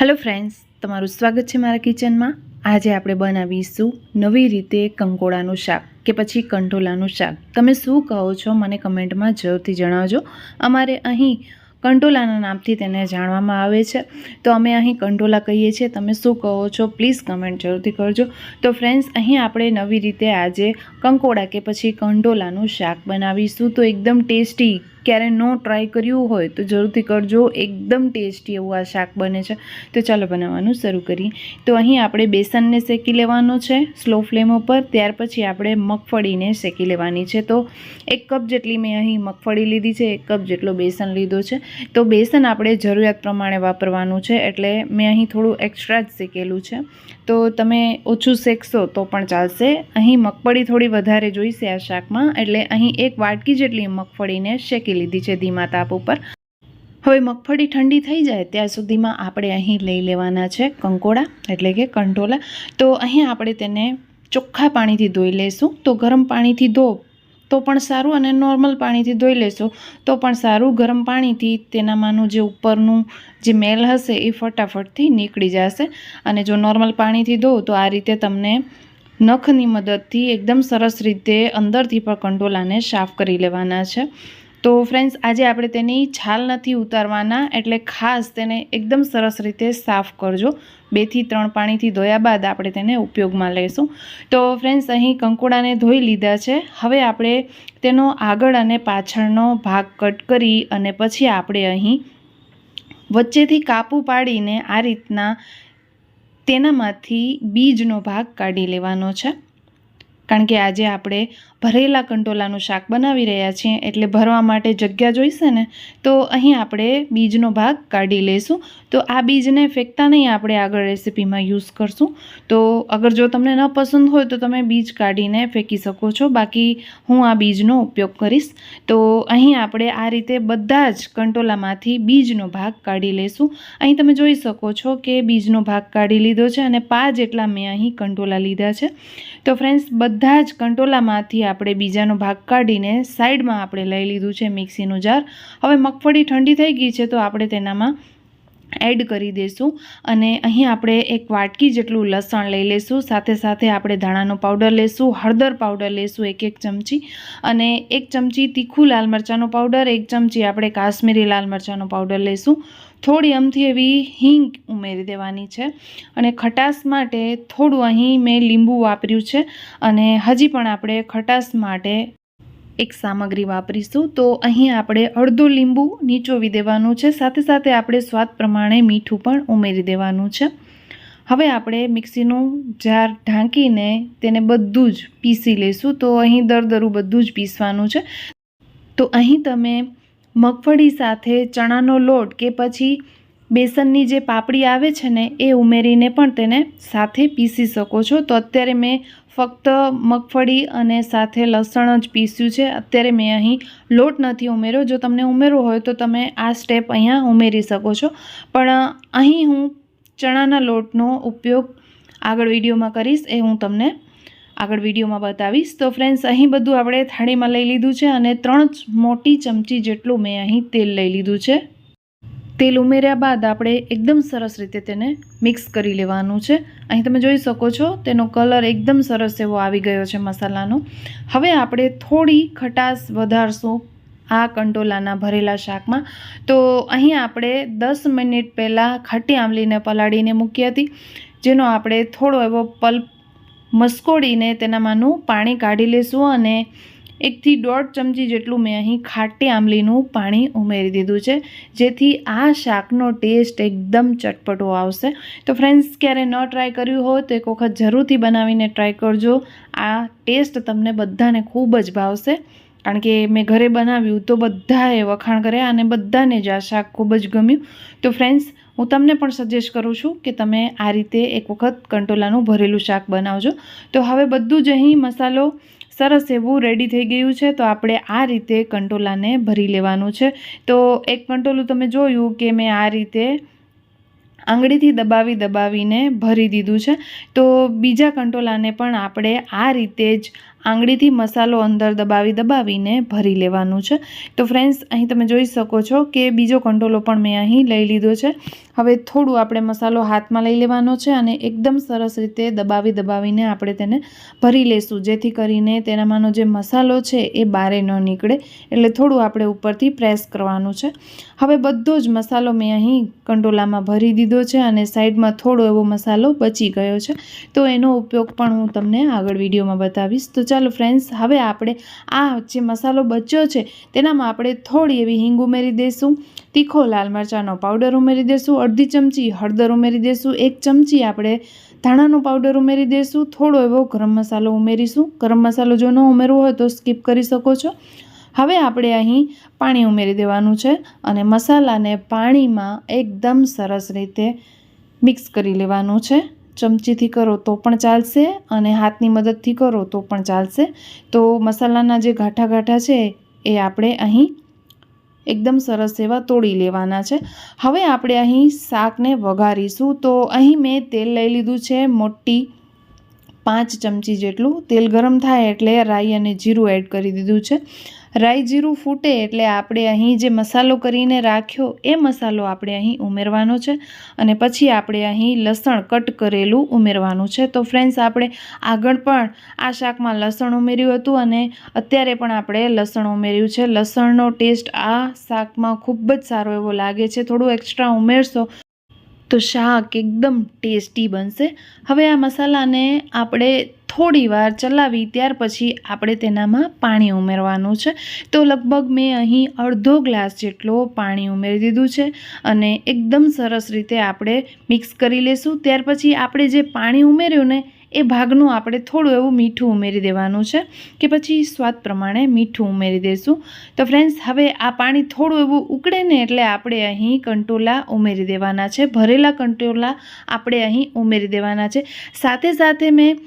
Hello friends તમારું સ્વાગત છે મારા કિચનમાં. આજે આપણે બનાવીશું નવી રીતે કંકોડાનું શાક કે પછી કંટોલાનું શાક. તમે શું કહો છો મને કમેન્ટમાં જરૂરથી જણાવજો. અમારે અહીં કંટોલાના નામથી તેને જાણવામાં આવે છે. તો અમે અહીં કંટોલા કહીએ છીએ. તમે શું કહો છો પ્લીઝ કમેન્ટ જરૂરથી કરજો. તો ફ્રેન્ડ્સ અહીં આપણે નવી રીતે આજે કંકોડા કે પછી કંટોલાનું શાક બનાવીશું. તો એકદમ ટેસ્ટી ક્યારે નો ટ્રાય કર્યું હોય તો જરૂરથી કરજો. એકદમ ટેસ્ટી એવું આ શાક બને છે. તો ચાલો બનાવવાનું શરૂ કરીએ. તો અહીં આપણે બેસનને શેકી લેવાનું છે સ્લો ફ્લેમ ઉપર. ત્યાર પછી આપણે મગફળીને શેકી લેવાની છે. તો એક કપ જેટલી મેં અહીં મગફળી લીધી છે, એક કપ જેટલો બેસન લીધો છે. તો બેસન આપણે જરૂરિયાત પ્રમાણે વાપરવાનું છે. એટલે મેં અહીં થોડું એક્સ્ટ્રા જ શેકેલું છે. તો તમે ઓછું શેકશો તો પણ ચાલશે. અહીં મગફળી થોડી વધારે જોઈશે આ શાકમાં, એટલે અહીં એક વાટકી જેટલી મગફળીને શેકી લીધી છે ધીમા તાપ ઉપર. હવે મગફળી ઠંડી થઈ જાય ત્યાં સુધીમાં આપણે અહીં લઈ લેવાના છે કંકોડા, એટલે કે કંટોલા. તો અહીં આપણે તેને ચોખ્ખા પાણીથી ધોઈ લઈશું. તો ગરમ પાણીથી ધો તો પણ સારું અને નોર્મલ પાણીથી ધોઈ લેશો. તો પણ સારું ગરમ પાણીથી તેનામાંનું જે ઉપરનું જે મેલ હશે એ ફટાફટથી નીકળી જશે. અને જો નોર્મલ પાણીથી ધો તો આ રીતે તમને નખની મદદથી એકદમ સરસ રીતે અંદરથી પણ કંડોલાને સાફ કરી લેવાના છે. તો ફ્રેન્ડ્સ આજે આપણે તેની છાલ નથી ઉતારવાના, એટલે ખાસ તેને એકદમ સરસ રીતે સાફ કરજો. બેથી ત્રણ પાણીથી ધોયા બાદ આપણે તેને ઉપયોગમાં લઈશું તો ફ્રેન્ડ્સ અહીં કંકોડાને ધોઈ લીધા છે. હવે આપણે તેનો આગળ અને પાછળનો ભાગ કટ કરી અને પછી આપણે અહીં વચ્ચેથી કાપું પાડીને આ રીતના તેનામાંથી બીજનો ભાગ કાઢી લેવાનો છે. કારણ કે આજે આપણે ભરેલા કંટોલાનું શાક બનાવી રહ્યા છીએ એટલે ભરવા માટે જગ્યા જોઈશે ને, તો અહીં આપણે બીજનો ભાગ કાઢી લઈશું. તો આ બીજને ફેંકતા નહીં, આપણે આગળ રેસીપીમાં યુઝ કરશું. તો અગર જો તમને ન પસંદ હોય, તો તમે બીજ કાઢીને ફેંકી શકો છો. બાકી હું આ બીજનો ઉપયોગ કરીશ. તો અહીં આપણે આ રીતે બધા જ કંટોલામાંથી બીજનો ભાગ કાઢી લઈશું. અહીં તમે જોઈ શકો છો કે બીજનો ભાગ કાઢી લીધો છે અને પાંચ જેટલા મેં અહીં કંટોલા લીધા છે. તો ફ્રેન્ડ્સ બધા જ કંટોલામાંથી આપણે બીજાનો ભાગ કાઢીને સાઈડમાં આપણે લઈ લીધું છે મિક્સીનું જાર. હવે મગફળી ઠંડી થઈ ગઈ છે તો આપણે તેનામાં એડ કરી દઈશું અને અહીં આપણે એક વાટકી જેટલું લસણ લઈ લઈશું સાથે સાથે આપણે ધાણાનો પાવડર લઈશું હળદર પાવડર લઈશું એક એક ચમચી અને એક ચમચી તીખું લાલ મરચાંનો પાવડર, એક ચમચી આપણે કાશ્મીરી લાલ મરચાંનો પાવડર લઈશું થોડી અમથી એવી હિંગ ઉમેરી દેવાની છે અને ખટાશ માટે થોડું અહીં મેં લીંબુ વાપર્યું છે અને હજી પણ આપણે ખટાશ માટે એક સામગ્રી વાપરીશું. તો અહીં આપણે અડધો લીંબુ નીચોવી દેવાનું છે. સાથે સાથે આપણે સ્વાદ પ્રમાણે મીઠું પણ ઉમેરી દેવાનું છે. હવે આપણે મિક્સીનું જાર ઢાંકીને તેને બધું જ પીસી લઈશું. તો અહીં દરદરું બધું જ પીસવાનું છે. તો અહીં તમે મગફળી સાથે ચણાનો લોટ કે પછી બેસનની જે પાપડી આવે છે ને, એ ઉમેરીને પણ તેને સાથે પીસી શકો છો. તો અત્યારે મેં ફક્ત મગફળી અને સાથે લસણ જ પીસ્યું છે. અત્યારે મેં અહીં લોટ નથી ઉમેર્યો. જો તમને ઉમેરવો હોય તો તમે આ સ્ટેપ અહીંયા ઉમેરી શકો છો. પણ અહીં હું ચણાના લોટનો ઉપયોગ આગળ વિડીયોમાં કરીશ. એ હું તમને આગળ વિડીયોમાં બતાવીશ. તો ફ્રેન્ડ્સ અહીં બધું આપણે થાળીમાં લઈ લીધું છે અને ત્રણ મોટી ચમચી જેટલું મેં અહીં તેલ લઈ લીધું છે. તેલ ઉમેર્યા બાદ આપણે એકદમ સરસ રીતે તેને મિક્સ કરી લેવાનું છે. અહીં તમે જોઈ શકો છો, તેનો કલર એકદમ સરસ એવો આવી ગયો છે મસાલાનો. હવે આપણે થોડી ખટાશ વધારશું આ કંટોલાના ભરેલા શાકમાં. તો અહીં આપણે દસ મિનિટ પહેલાં ખાટી આંબલીને પલાળીને મૂકી હતી, જેનો આપણે થોડો એવો પલ્પ મસ્કોડીને તેનામાંનું પાણી કાઢી લઈશું અને એકથી દોઢ ચમચી જેટલું મેં અહીં ખાટી આંબલીનું પાણી ઉમેરી દીધું છે. જેથી આ શાકનો ટેસ્ટ એકદમ ચટપટો આવશે. તો ફ્રેન્ડ્સ ક્યારે ન ટ્રાય કર્યું હોય તો એક વખત જરૂરથી બનાવીને ટ્રાય કરજો. આ ટેસ્ટ તમને બધાને ખૂબ જ ભાવશે. કારણ કે મેં ઘરે બનાવ્યું તો બધાએ વખાણ કર્યા અને બધાને જ આ શાક ખૂબ જ ગમ્યું. તો ફ્રેન્ડ્સ હું તમને પણ સજેસ્ટ કરું છું કે તમે આ રીતે એક વખત કંટોલાનું ભરેલું શાક બનાવજો. તો હવે બધું જ અહીં મસાલો સરસ એવું રેડી થઈ ગયું છે. તો આપણે આ રીતે કંટોલાને ભરી લેવાનું છે. તો એક કંટોલું તમે જોયું કે મેં આ રીતે આંગળીથી દબાવી દબાવીને ભરી દીધું છે. તો બીજા કંટોલાને પણ આપણે આ રીતે જ આંગળીથી મસાલો અંદર દબાવી દબાવીને ભરી લેવાનું છે. તો ફ્રેન્ડ્સ અહીં તમે જોઈ શકો છો કે બીજો કંટોલો પણ મેં અહીં લઈ લીધો છે. હવે થોડું આપણે મસાલો હાથમાં લઈ લેવાનો છે અને એકદમ સરસ રીતે દબાવી દબાવીને આપણે તેને ભરી લેશું. જેથી કરીને તેનામાંનો જે મસાલો છે એ બારે ન નીકળે, એટલે થોડું આપણે ઉપરથી પ્રેસ કરવાનું છે. હવે બધો જ મસાલો મેં અહીં કંટોલામાં ભરી દીધો છે અને સાઈડમાં થોડો એવો મસાલો બચી ગયો છે. તો એનો ઉપયોગ પણ હું તમને આગળ વિડીયોમાં બતાવીશ. તો ચાલો ફ્રેન્ડ્સ હવે આપણે આ જે મસાલો બચ્યો છે, તેનામાં આપણે થોડી એવી હિંગ ઉમેરી દઈશું તીખો લાલ મરચાંનો પાવડર ઉમેરી દઈશું અડધી ચમચી હળદર ઉમેરી દઈશું એક ચમચી આપણે ધાણાનો પાવડર ઉમેરી દઈશું થોડો એવો ગરમ મસાલો ઉમેરીશું. ગરમ મસાલો જો ન ઉમેરવો હોય તો સ્કીપ કરી શકો છો. હવે આપણે અહીં પાણી ઉમેરી દેવાનું છે અને મસાલાને પાણીમાં એકદમ સરસ રીતે મિક્સ કરી લેવાનું છે. ચમચીથી કરો તો પણ ચાલશે અને હાથની મદદથી કરો તો પણ ચાલશે. તો મસાલાના જે ગાંઠા ગાંઠા છે એ આપણે અહીં એકદમ સરસ એવા તોડી લેવાના છે. હવે આપણે અહીં શાકને વઘારીશું. તો અહીં મેં તેલ લઈ લીધું છે મોટી પાંચ ચમચી જેટલું. તેલ ગરમ થાય એટલે રાઈ અને જીરું એડ કરી દીધું છે. રાઈ જીરું ફૂટે એટલે આપણે અહીં જે મસાલો કરીને રાખ્યો, એ મસાલો આપણે અહીં ઉમેરવાનો છે અને પછી આપણે અહીં લસણ કટ કરેલું ઉમેરવાનું છે. તો ફ્રેન્ડ્સ, આપણે આગળ પણ આ શાકમાં લસણ ઉમેર્યું હતું અને અત્યારે પણ આપણે લસણ ઉમેર્યું છે. લસણનો ટેસ્ટ આ શાકમાં ખૂબ જ સારો એવો લાગે છે. થોડું એક્સ્ટ્રા ઉમેરશો તો શાક એકદમ ટેસ્ટી બનશે. હવે આ મસાલાને આપણે થોડી વાર ચલાવી ત્યાર પછી આપણે તેનામાં પાણી ઉમેરવાનું છે. તો લગભગ મેં અહીં અડધો ગ્લાસ જેટલો પાણી ઉમેરી દીધું છે અને એકદમ સરસ રીતે આપણે મિક્સ કરી લેશું. ત્યાર પછી આપણે જે પાણી ઉમેર્યું ને, એ ભાગનું આપણે થોડું એવું મીઠું ઉમેરી દેવાનું છે કે પછી સ્વાદ પ્રમાણે મીઠું ઉમેરી દઈશું તો ફ્રેન્ડ્સ હવે આ પાણી થોડું એવું ઉકળે ને એટલે આપણે અહીં કંટોલા ઉમેરી દેવાના છે. ભરેલા કંટોલા આપણે અહીં ઉમેરી દેવાના છે. સાથે સાથે મેં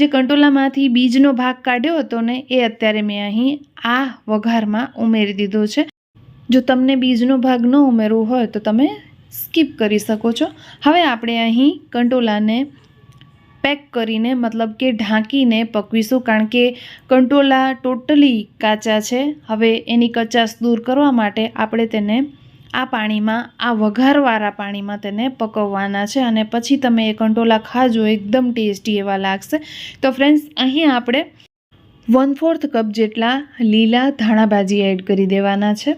જે કંટોલામાંથી બીજનો ભાગ કાઢ્યો હતો ને, એ અત્યારે મેં અહીં આ વઘારમાં ઉમેરી દીધો છે. જો તમને બીજનો ભાગ ન ઉમેરવો હોય તો તમે સ્કીપ કરી શકો છો. હવે આપણે અહીં કંટોલાને પેક કરીને, મતલબ કે ઢાંકીને પકવીશું, કારણ કે કંટોલા ટોટલી કાચા છે. હવે એની કચાશ દૂર કરવા માટે આપણે તેને આ પાણીમાં, આ વઘારવાળા પાણીમાં તેને પકવવાના છે અને પછી તમે એ કંટોલા ખાજો, એકદમ ટેસ્ટી એવા લાગશે. તો ફ્રેન્ડ્સ અહીં આપણે વન ફોર્થ કપ જેટલા લીલા ધાણાભાજી એડ કરી દેવાના છે.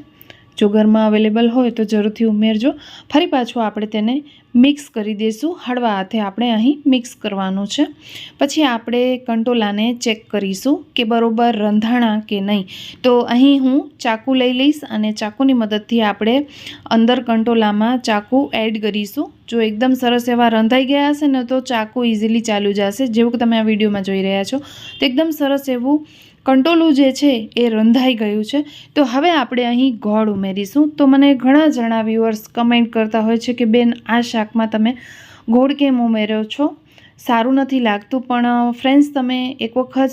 જો ઘરમાં અવેલેબલ હોય તો જરૂરથી ઉમેરજો. ફરી પાછું આપણે તેને મિક્સ કરી દઈશું હળવા હાથે આપણે અહીં મિક્સ કરવાનું છે. પછી આપણે કંટોલાને ચેક કરીશું કે બરોબર રંધાણા કે નહીં. તો અહીં હું ચાકુ લઈ લઈશ અને ચાકુની મદદથી આપણે અંદર કંટોલામાં ચાકુ એડ કરીશું. જો એકદમ સરસ એવા રંધાઈ ગયા હશે ને તો ચાકુ ઇઝીલી ચાલુ જશે. જેવું કે તમે આ વિડીયોમાં જોઈ રહ્યા છો. તો એકદમ સરસ એવું કંટોલું જે છે એ રંધાઈ ગયું છે. તો હવે આપણે અહીં ગોળ ઉમેરીશું. તો મને ઘણા જણા વ્યુઅર્સ કમેન્ટ કરતા હોય છે કે, બેન, આ શાકમાં તમે ગોળ કેમ ઉમેર્યો છો? સારું નથી લાગતું, પણ ફ્રેન્ડ્સ તમે એક વખત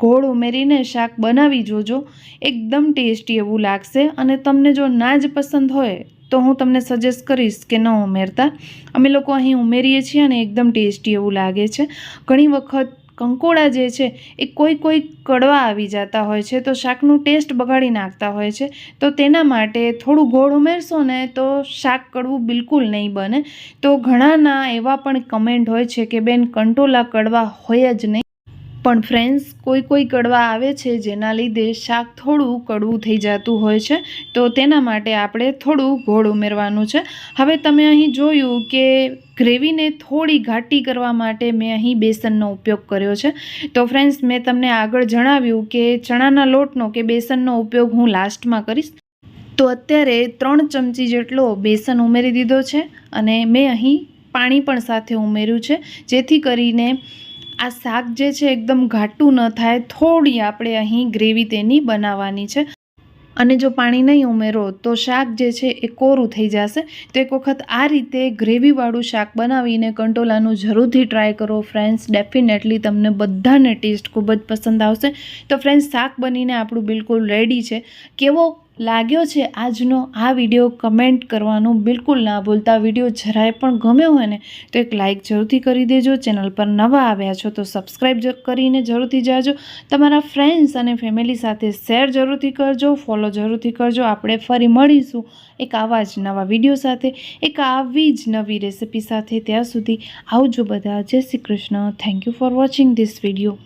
ગોળ ઉમેરીને શાક બનાવી જોજો. એકદમ ટેસ્ટી એવું લાગશે. અને તમને જો ના જ પસંદ હોય, તો હું તમને સજેસ્ટ કરીશ કે ન ઉમેરતા. અમે લોકો અહીં ઉમેરીએ છીએ અને એકદમ ટેસ્ટી એવું લાગે છે. ઘણી વખત કંકોડા જે છે એ કોઈ કોઈ કડવા આવી જતા હોય છે, તો શાકનું ટેસ્ટ બગાડી નાખતા હોય છે, તો તેના માટે થોડું ગોળ ઉમેરશો ને તો શાક કડવું બિલકુલ નહીં બને. તો ઘણાના એવા પણ કમેન્ટ હોય છે કે બેન કંટોલા કડવા હોય જ નહીં. પણ ફ્રેન્ડ્સ કોઈ કોઈ કડવા આવે છે જેના લીધે શાક થોડું કડવું થઈ જતું હોય છે, તો તેના માટે આપણે થોડું ગોળ ઉમેરવાનું છે. હવે તમે અહીં જોયું કે ગ્રેવીને થોડી ઘાટી કરવા માટે મેં અહીં બેસનનો ઉપયોગ કર્યો છે. તો ફ્રેન્ડ્સ મેં તમને આગળ જણાવ્યું કે ચણાના લોટનો કે બેસનનો ઉપયોગ હું લાસ્ટમાં કરીશ. તો અત્યારે ત્રણ ચમચી જેટલો બેસન ઉમેરી દીધો છે અને મેં અહીં પાણી પણ સાથે ઉમેર્યું છે, જેથી કરીને આ શાક જે છે એકદમ ઘાટું ન થાય, થોડી આપણે અહીં ગ્રેવી તેની બનાવવાની છે. અને જો પાણી નહીં ઉમેરો, તો શાક જે છે એ કોરું થઈ જશે. તો એક વખત આ રીતે ગ્રેવીવાળું શાક બનાવીને કંટોલાનું જરૂરથી ટ્રાય કરો. ફ્રેન્ડ્સ ડેફિનેટલી તમને બધાને ટેસ્ટ ખૂબ જ પસંદ આવશે. તો ફ્રેન્ડ્સ શાક બનીને આપણું બિલકુલ રેડી છે. કેવો લાગ્યો છે આજનો આ વીડિયો કમેન્ટ કરવાનું બિલકુલ ના ભૂલતા. વીડિયો જરાય પણ ગમ્યો હોય ને તો એક લાઇક જરૂરથી કરી દેજો. ચેનલ પર નવા આવ્યા છો તો સબસ્ક્રાઈબ કરીને જરૂરથી જાજો. તમારા ફ્રેન્ડ્સ અને ફેમિલી સાથે શેર જરૂરથી કરજો, ફોલો જરૂરથી કરજો. આપણે ફરી મળીશું એક આવા જ નવા વીડિયો સાથે, એક આવી જ નવી રેસિપી સાથે. ત્યાં સુધી આવજો બધા. Jai Shri Krishna. Thank you for watching this video